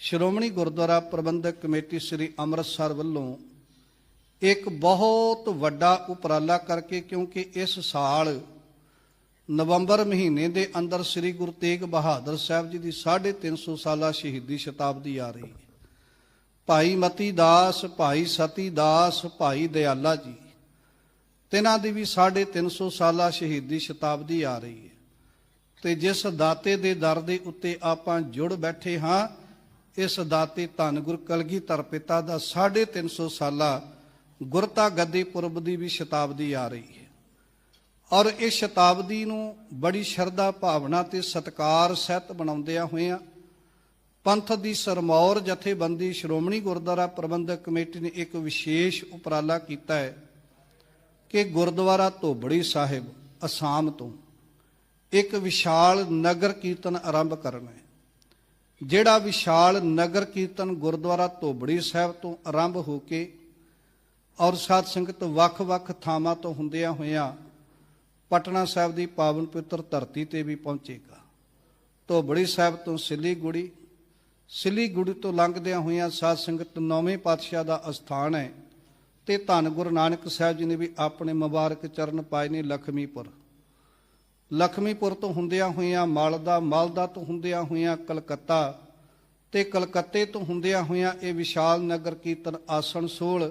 Shiromani Gurdwara Prabandhak committee Sri Amritsar ਵੱਲੋਂ ਇੱਕ ਬਹੁਤ ਵੱਡਾ ਉਪਰਾਲਾ ਕਰਕੇ ਕਿਉਂਕਿ ਇਸ ਸਾਲ ਨਵੰਬਰ ਮਹੀਨੇ ਦੇ ਅੰਦਰ ਸ੍ਰੀ ਗੁਰੂ ਤੇਗ ਬਹਾਦਰ ਸਾਹਿਬ ਜੀ ਦੀ 350 ਸਾਲਾ ਸ਼ਹੀਦੀ ਸ਼ਤਾਬਦੀ ਆ ਰਹੀ ਹੈ। ਭਾਈ ਮਤੀ ਦਾਸ, ਭਾਈ ਸਤੀ ਦਾਸ, ਭਾਈ ਦਿਆਲਾ ਜੀ, ਤਿਨਾਂ ਦੀ ਵੀ 350 ਸਾਲਾ ਸ਼ਹੀਦੀ ਸ਼ਤਾਬਦੀ ਆ ਰਹੀ ਹੈ। ਤੇ ਜਿਸ ਦਾਤੇ ਦੇ ਦਰ ਦੇ ਉੱਤੇ ਆਪਾਂ ਜੁੜ ਬੈਠੇ ਹਾਂ ਇਸ ਦਾਤੇ ਧੰਨ ਗੁਰ ਕਲਗੀਧਰ ਪਿਤਾ ਦਾ 350 ਸਾਲਾ ਗੁਰਤਾ ਗੱਦੀ ਪੁਰਬ ਦੀ ਵੀ ਸ਼ਤਾਬਦੀ ਆ ਰਹੀ ਹੈ। ਔਰ ਇਸ ਸ਼ਤਾਬਦੀ ਨੂੰ ਬੜੀ ਸ਼ਰਧਾ ਭਾਵਨਾ ਤੇ ਸਤਕਾਰ ਸਹਿਤ ਬਣਾਉਂਦਿਆਂ ਹੋਇਆਂ ਪੰਥ ਦੀ ਸਰਮੌਰ ਜਥੇਬੰਦੀ ਸ਼੍ਰੋਮਣੀ ਗੁਰਦੁਆਰਾ ਪ੍ਰਬੰਧਕ ਕਮੇਟੀ ਨੇ ਇੱਕ ਵਿਸ਼ੇਸ਼ ਉਪਰਾਲਾ ਕੀਤਾ ਹੈ ਕਿ ਗੁਰਦੁਆਰਾ ਧੋਬੜੀ ਸਾਹਿਬ, ਅਸਾਮ ਤੋਂ ਇੱਕ ਵਿਸ਼ਾਲ ਨਗਰ ਕੀਰਤਨ ਆਰੰਭ ਕਰਨਾ ਹੈ। ਜਿਹੜਾ ਵਿਸ਼ਾਲ ਨਗਰ ਕੀਰਤਨ ਗੁਰਦੁਆਰਾ ਧੋਬੜੀ ਸਾਹਿਬ ਤੋਂ ਆਰੰਭ ਹੋ ਕੇ ਔਰ ਸਾਧ ਸੰਗਤ ਵੱਖ-ਵੱਖ ਥਾਵਾਂ ਤੋਂ ਹੁੰਦਿਆਂ ਹੋਇਆਂ ਪਟਨਾ ਸਾਹਿਬ ਦੀ ਪਾਵਨ ਪਵਿੱਤਰ ਧਰਤੀ ਤੇ ਵੀ ਪਹੁੰਚੇਗਾ। ਧੋਬੜੀ ਸਾਹਿਬ ਤੋਂ ਸਿੱਲੀਗੁੜੀ ਸਿੱਲੀਗੁੜੀ ਤੋਂ ਲੰਘਦਿਆਂ ਹੋਇਆਂ ਸਾਧ ਸੰਗਤ ਨੌਵੇਂ ਪਾਤਸ਼ਾਹ ਦਾ ਅਸਥਾਨ ਹੈ ਤੇ ਧੰਨ ਗੁਰੂ ਨਾਨਕ ਸਾਹਿਬ ਜੀ ਨੇ ਵੀ ਆਪਣੇ ਮੁਬਾਰਕ ਚਰਨ ਪਾਏ ਨੇ ਲਖਮੀਪੁਰ। ਲਖਮੀਪੁਰ ਤੋਂ ਹੁੰਦਿਆਂ ਹੋਇਆਂ, ਮਾਲਦਾ ਮਾਲਦਾ ਤੋਂ ਹੁੰਦਿਆਂ ਹੋਇਆਂ ਕਲਕੱਤਾ ਤੇ ਕਲਕੱਤੇ ਤੋਂ ਹੁੰਦਿਆਂ ਹੋਇਆਂ ਇਹ ਵਿਸ਼ਾਲ ਨਗਰ ਕੀਰਤਨ ਆਸਨਸੋਲ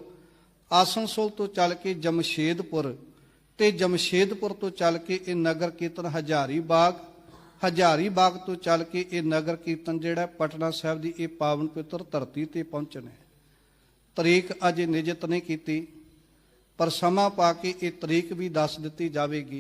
ਆਸਨਸੋਲ ਤੋਂ ਚੱਲ ਕੇ ਜਮਸ਼ੇਦਪੁਰ ਤੇ ਜਮਸ਼ੇਦਪੁਰ ਤੋਂ ਚੱਲ ਕੇ ਇਹ ਨਗਰ ਕੀਰਤਨ ਹਜ਼ਾਰੀ ਬਾਗ ਹਜ਼ਾਰੀ ਬਾਗ ਤੋਂ ਚੱਲ ਕੇ ਇਹ ਨਗਰ ਕੀਰਤਨ ਜਿਹੜਾ ਪਟਨਾ ਸਾਹਿਬ ਦੀ ਇਹ ਪਾਵਨ ਪਵਿੱਤਰ ਧਰਤੀ ਤੇ ਪਹੁੰਚਣਾ ਹੈ। ਤਰੀਕ ਅਜੇ ਨਿਯਤ ਨਹੀਂ ਕੀਤੀ, ਪਰ ਸਮਾਂ ਪਾ ਕੇ ਇਹ ਤਰੀਕ ਵੀ ਦੱਸ ਦਿੱਤੀ ਜਾਵੇਗੀ।